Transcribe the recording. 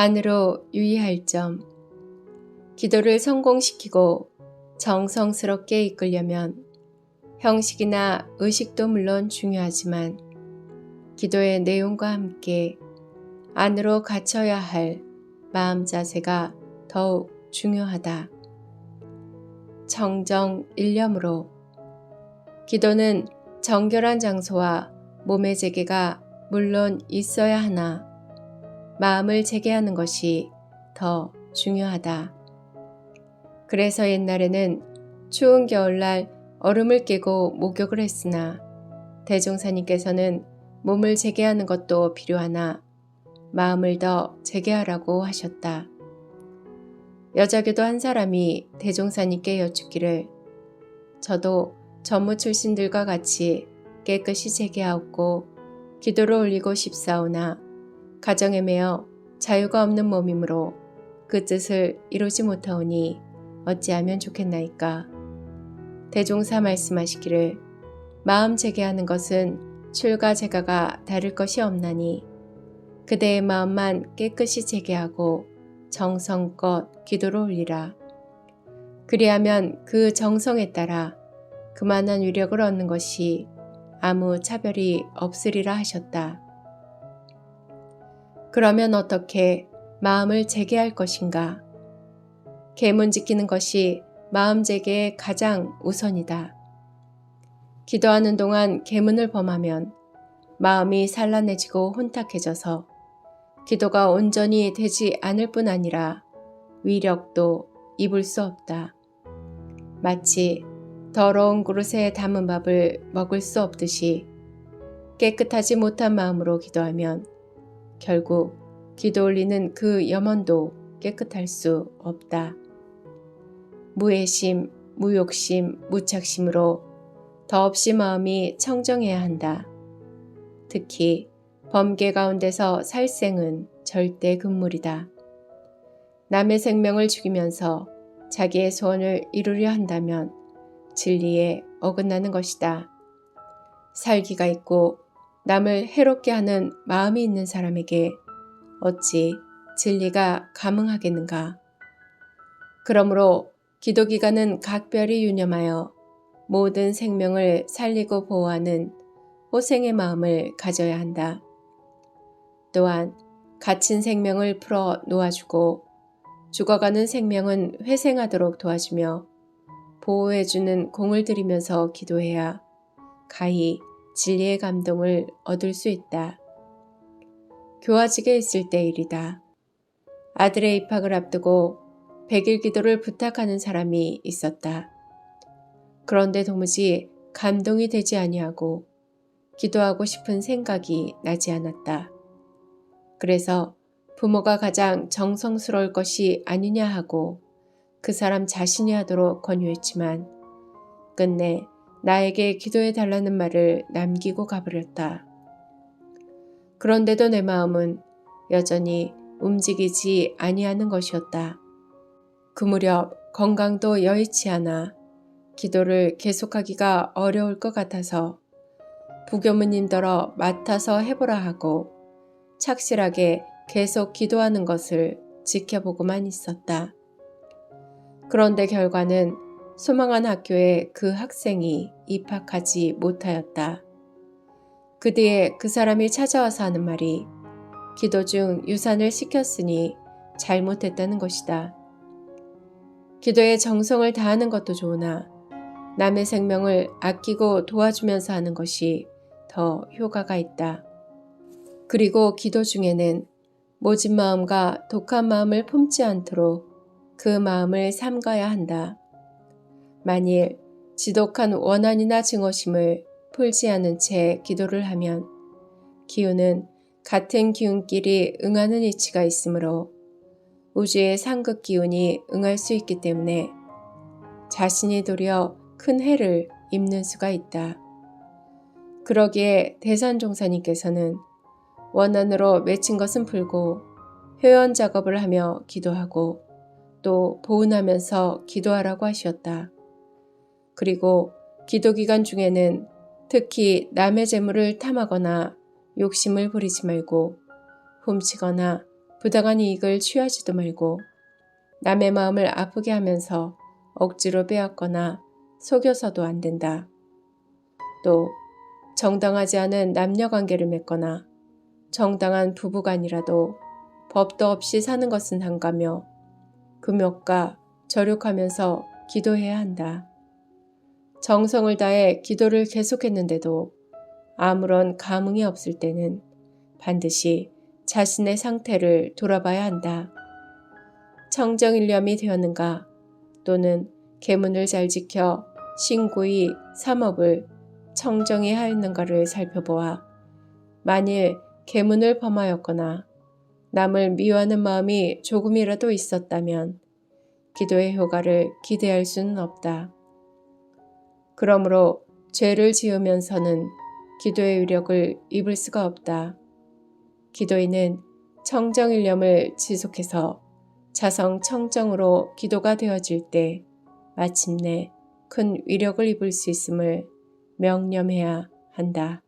안으로 유의할 점. 기도를 성공시키고 정성스럽게 이끌려면 형식이나 의식도 물론 중요하지만 기도의 내용과 함께 안으로 갇혀야 할 마음 자세가 더욱 중요하다. 정정 일념으로 기도는 정결한 장소와 몸의 재개가 물론 있어야 하나 마음을 재개하는 것이 더 중요하다. 그래서 옛날에는 추운 겨울날 얼음을 깨고 목욕을 했으나 대종사님께서는 몸을 재개하는 것도 필요하나 마음을 더 재개하라고 하셨다. 여자교도 한 사람이 대종사님께 여쭙기를 저도 전무 출신들과 같이 깨끗이 재개하옵고 기도를 올리고 싶사오나 가정에 매여 자유가 없는 몸이므로 그 뜻을 이루지 못하오니 어찌하면 좋겠나이까. 대종사 말씀하시기를 마음 재개하는 것은 출가 제가가 다를 것이 없나니 그대의 마음만 깨끗이 재개하고 정성껏 기도를 올리라. 그리하면 그 정성에 따라 그만한 위력을 얻는 것이 아무 차별이 없으리라 하셨다. 그러면 어떻게 마음을 재개할 것인가? 계문 지키는 것이 마음 재개의 가장 우선이다. 기도하는 동안 계문을 범하면 마음이 산란해지고 혼탁해져서 기도가 온전히 되지 않을 뿐 아니라 위력도 입을 수 없다. 마치 더러운 그릇에 담은 밥을 먹을 수 없듯이 깨끗하지 못한 마음으로 기도하면 결국 기도 올리는 그 염원도 깨끗할 수 없다. 무애심, 무욕심, 무착심으로 더없이 마음이 청정해야 한다. 특히 범계 가운데서 살생은 절대 금물이다. 남의 생명을 죽이면서 자기의 소원을 이루려 한다면 진리에 어긋나는 것이다. 살기가 있고 남을 해롭게 하는 마음이 있는 사람에게 어찌 진리가 가능하겠는가. 그러므로 기도기간은 각별히 유념하여 모든 생명을 살리고 보호하는 호생의 마음을 가져야 한다. 또한 갇힌 생명을 풀어 놓아주고 죽어가는 생명은 회생하도록 도와주며 보호해주는 공을 들이면서 기도해야 가히 진리의 감동을 얻을 수 있다. 교화직에 있을 때 일이다. 아들의 입학을 앞두고 백일 기도를 부탁하는 사람이 있었다. 그런데 도무지 감동이 되지 아니하고 기도하고 싶은 생각이 나지 않았다. 그래서 부모가 가장 정성스러울 것이 아니냐 하고 그 사람 자신이 하도록 권유했지만 끝내 나에게 기도해 달라는 말을 남기고 가버렸다. 그런데도 내 마음은 여전히 움직이지 아니하는 것이었다. 그 무렵 건강도 여의치 않아 기도를 계속하기가 어려울 것 같아서 부교무님더러 맡아서 해보라 하고 착실하게 계속 기도하는 것을 지켜보고만 있었다. 그런데 결과는 소망한 학교에 그 학생이 입학하지 못하였다. 그 뒤에 그 사람이 찾아와서 하는 말이 기도 중 유산을 시켰으니 잘못했다는 것이다. 기도에 정성을 다하는 것도 좋으나 남의 생명을 아끼고 도와주면서 하는 것이 더 효과가 있다. 그리고 기도 중에는 모진 마음과 독한 마음을 품지 않도록 그 마음을 삼가야 한다. 만일 지독한 원한이나 증오심을 풀지 않은 채 기도를 하면 기운은 같은 기운끼리 응하는 이치가 있으므로 우주의 상극 기운이 응할 수 있기 때문에 자신이 도려 큰 해를 입는 수가 있다. 그러기에 대산종사님께서는 원한으로 맺힌 것은 풀고 회원 작업을 하며 기도하고 또 보은하면서 기도하라고 하셨다. 그리고 기도 기간 중에는 특히 남의 재물을 탐하거나 욕심을 부리지 말고 훔치거나 부당한 이익을 취하지도 말고 남의 마음을 아프게 하면서 억지로 빼앗거나 속여서도 안 된다. 또 정당하지 않은 남녀 관계를 맺거나 정당한 부부간이라도 법도 없이 사는 것은 한가며 금욕과 절욕하면서 기도해야 한다. 정성을 다해 기도를 계속했는데도 아무런 감흥이 없을 때는 반드시 자신의 상태를 돌아봐야 한다. 청정일념이 되었는가 또는 계문을 잘 지켜 신고의 삼업을 청정히 하였는가를 살펴보아 만일 계문을 범하였거나 남을 미워하는 마음이 조금이라도 있었다면 기도의 효과를 기대할 수는 없다. 그러므로 죄를 지으면서는 기도의 위력을 입을 수가 없다. 기도인은 청정일념을 지속해서 자성 청정으로 기도가 되어질 때 마침내 큰 위력을 입을 수 있음을 명념해야 한다.